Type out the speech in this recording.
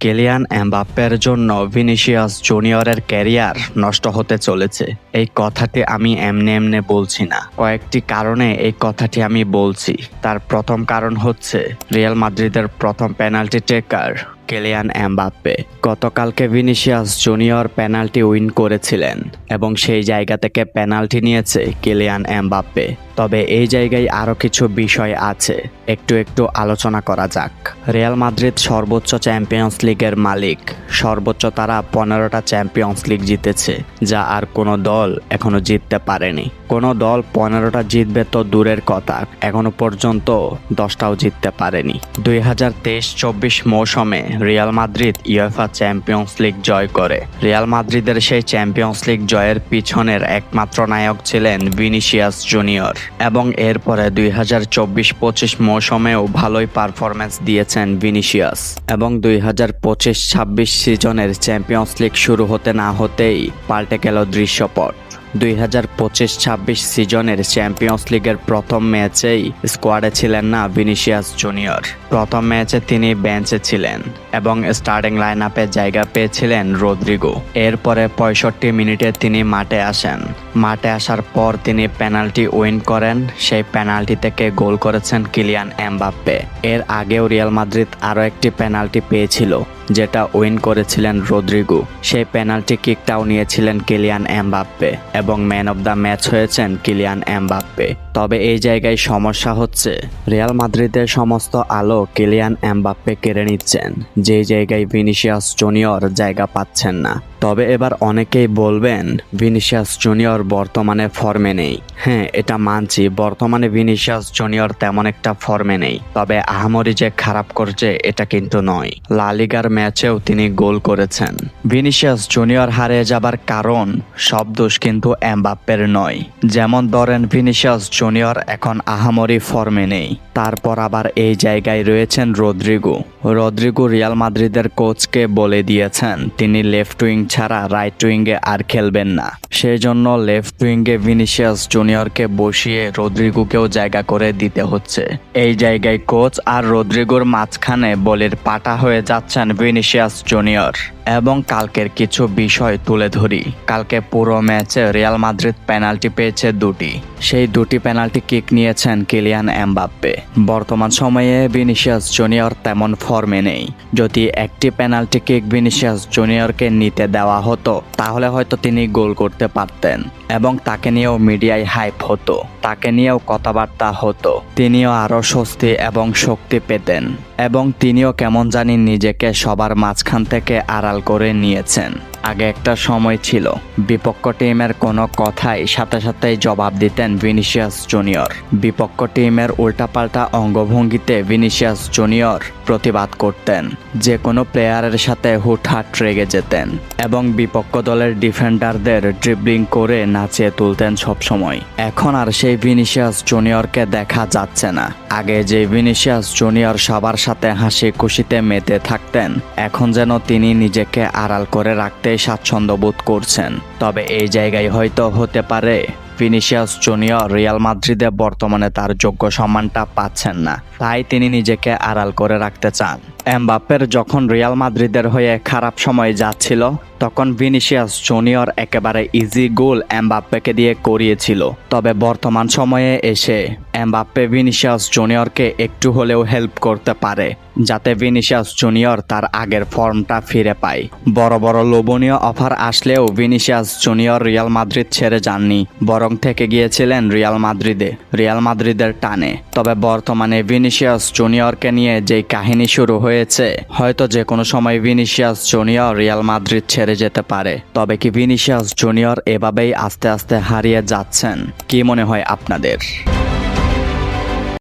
Kylian এমবাপ্পের জন্য Vinicius জুনিয়রের ক্যারিয়ার নষ্ট হতে চলেছে। এই কথাটি আমি এমনি এমনি বলছি না। কয়েকটি কারণে এই কথাটি আমি বলছি। তার প্রথম কারণ হচ্ছে, রিয়াল মাদ্রিদের প্রথম পেনাল্টি টেকার কেলিয়ান এমবাপ্পে। গতকালকে ভিনিসিয়াস জুনিয়র পেনাল্টি উইন করেছিলেন এবং সেই জায়গা থেকে পেনাল্টি নিয়েছে কেলিয়ান এমবাপ্পে। তবে এই জায়গায় আরও কিছু বিষয় আছে, একটু একটু আলোচনা করা যাক। রিয়াল মাদ্রিদ সর্বোচ্চ চ্যাম্পিয়ন্স লিগের মালিক। সর্বোচ্চ তারা পনেরোটা চ্যাম্পিয়ন্স লিগ জিতেছে, যা আর কোনো দল এখনও জিততে পারেনি। কোনো দল পনেরোটা জিতবে তো দূরের কথা, এখনও পর্যন্ত দশটাও জিততে পারেনি। দুই হাজার তেইশ চব্বিশ মৌসুমে Real Madrid UEFA Champions League জয় করে। রিয়াল মাদ্রিদের সেই চ্যাম্পিয়ন্স লিগ জয়ের পিছনের একমাত্র নায়ক ছিলেন ভিনিসিয়াস জুনিয়র এবং এরপরে দুই হাজার চব্বিশ পঁচিশ মৌসুমেও ভালোই পারফরমেন্স দিয়েছেন ভিনিসিয়াস এবং দুই হাজার পঁচিশ ছাব্বিশ সিজনের চ্যাম্পিয়ন্স লিগ শুরু হতে না হতেই পাল্টে গেল দৃশ্যপট। দুই হাজার পঁচিশ ছাব্বিশ সিজনের চ্যাম্পিয়ন্স লিগের প্রথম ম্যাচেই স্কোয়াডে ছিলেন না ভিনিসিয়াস জুনিয়র। প্রথম ম্যাচে তিনি বেঞ্চে ছিলেন। এবং স্টার্টিং লাইন আপে জায়গা পেয়েছিলেন রদ্রিগো। এরপরে পঁয়ষট্টি মিনিটে তিনি মাঠে আসেন। মাঠে আসার পর তিনি পেনাল্টি উইন করেন। সেই পেনাল্টি থেকে গোল করেছেন কিলিয়ান এমবাপ্পে। এর আগেও রিয়াল মাদ্রিদ আরও একটি পেনাল্টি পেয়েছিল, যেটা উইন করেছিলেন রদ্রিগো। সেই পেনাল্টি কিকটাও নিয়েছিলেন কিলিয়ান এমবাপ্পে এবং ম্যান অব দ্য ম্যাচ হয়েছেন কিলিয়ান এমবাপ্পে। তবে এই জায়গায় সমস্যা হচ্ছে। রিয়াল মাদ্রিদের সমস্ত আলো কিলিয়ান এমবাপ্পে কেড়ে নিচ্ছেন। যে জায়গায় ভিনিসিয়াস জুনিয়র জায়গা পাচ্ছেন না। তবে এবার অনেকেই বলবেন, ভিনিসিয়াস জুনিয়র বর্তমানে ফর্মে নেই। হ্যাঁ এটা মানছি, বর্তমানে ভিনিসিয়াস জুনিয়র তেমন একটা ফর্মে নেই। তবে আহামরি যে খারাপ করছে, এটা কিন্তু নয়। লালিগার ম্যাচেও তিনি গোল করেছেন। ভিনিসিয়াস জুনিয়র হারিয়ে যাবার কারণ, সব দোষ কিন্তু এমবাপ্পের নয়। যেমন ধরেন, ভিনিসিয়াস জুনিয়র এখন আহামরি ফর্মে নেই। তারপর আবার এই জায়গায় রয়েছেন রদ্রিগো। রদ্রিগো রিয়াল মাদ্রিদের কোচকে বলে দিয়েছেন, তিনি লেফট উইং ছাড়া রাইট উইংয়ে আর খেলবেন না। সেজন্য লেফট উইংয়ে ভিনিসিয়াস জুনিয়রকে বসিয়ে রদ্রিগোকেও জায়গা করে দিতে হচ্ছে। এই জায়গায় কোচ আর রদ্রিগোর মাঝখানে বলের পাটা হয়ে যাচ্ছেন ভিনিসিয়াস জুনিয়র এবং কালকের কিছু বিষয় তুলে ধরি। কালকে পুরো ম্যাচে রিয়াল মাদ্রিদ পেনাল্টি পেয়েছে দুটি। সেই দুটি পেনাল্টি কিক নিয়েছেন কিলিয়ান এমবাপ্পে। বর্তমান সময়ে ভিনিসিয়াস জুনিয়র তেমন ফর্মে নেই। যদি একটি পেনাল্টি কিক ভিনিসিয়াস জুনিয়রকে নিতে দেওয়া হতো, তাহলে হয়তো তিনি গোল করতে পারতেন। এবং তাকে নিয়েও মিডিয়ায় হাইপ হতো। তাকে নিয়েও কথাবার্তা হতো। তিনিও আরও স্বস্তি এবং শক্তি পেতেন। এবং তিনিও কেমন জানি নিজেকে সবার মাঝখান থেকে আড়াল করে নিয়েছেন। আগে একটা সময় ছিল। বিপক্ষ টিমের কোনো কথাই সাথে সাথেই জবাব দিতেন ভিনিসিয়াস জুনিয়র। বিপক্ষ টিমের উল্টাপাল্টা অঙ্গভঙ্গিতে ভিনিসিয়াস জুনিয়র প্রতিবাদ করতেন। যে কোনো প্লেয়ারের সাথে হুটহাট রেগে যেতেন এবং বিপক্ষ দলের ডিফেন্ডারদের ড্রিবলিং করে নাচিয়ে তুলতেন সবসময়। এখন আর সেই ভিনিসিয়াস জুনিয়রকে দেখা যাচ্ছে না। আগে যে ভিনিসিয়াস জুনিয়র সবার সাথে হাসি খুশিতে মেতে থাকতেন, এখন যেন তিনি নিজেকে আড়াল করে রাখতেই স্বাচ্ছন্দ্য বোধ করছেন। তবে এই জায়গায় হয়তো হতে পারে। ফিনিশিয়াস জুনিয়র রিয়াল মাদ্রিদে বর্তমানে তার যোগ্য সম্মানটা পাচ্ছেন না। তাই তিনি নিজেকে আড়াল করে রাখতে চান। এমবাপ্পের যখন রিয়াল মাদ্রিদের হয়ে খারাপ সময় যাচ্ছিল তখন ভিনিসিয়াস জুনিয়র একেবারে ইজি গোল এমবাপ্পেকে দিয়ে করিয়েছিল। তবে বর্তমান সময়ে এসে এমবাপ্পে ভিনিসিয়াস জুনিয়রকে একটু হলেও হেল্প করতে পারে, যাতে ভিনিসিয়াস জুনিয়র তার আগের ফর্মটা ফিরে পায়। বড় বড় লোভনীয় অফার আসলেও ভিনিসিয়াস জুনিয়র রিয়াল মাদ্রিদ ছেড়ে যাননি, বরং থেকে গিয়েছিলেন রিয়াল মাদ্রিদে। রিয়াল মাদ্রিদের টানে তবে বর্তমানে ভিনিসিয়াস জুনিয়রকে নিয়ে যে কাহিনী শুরু হয়েছে, হয়তো যে কোনো সময় ভিনিসিয়াস জুনিয়র রিয়াল মাদ্রিদ ছেড়ে যেতে পারে। তবে কি ভিনিসিয়াস জুনিয়র এভাবেই আস্তে আস্তে হারিয়ে যাচ্ছেন? কি মনে হয় আপনাদের?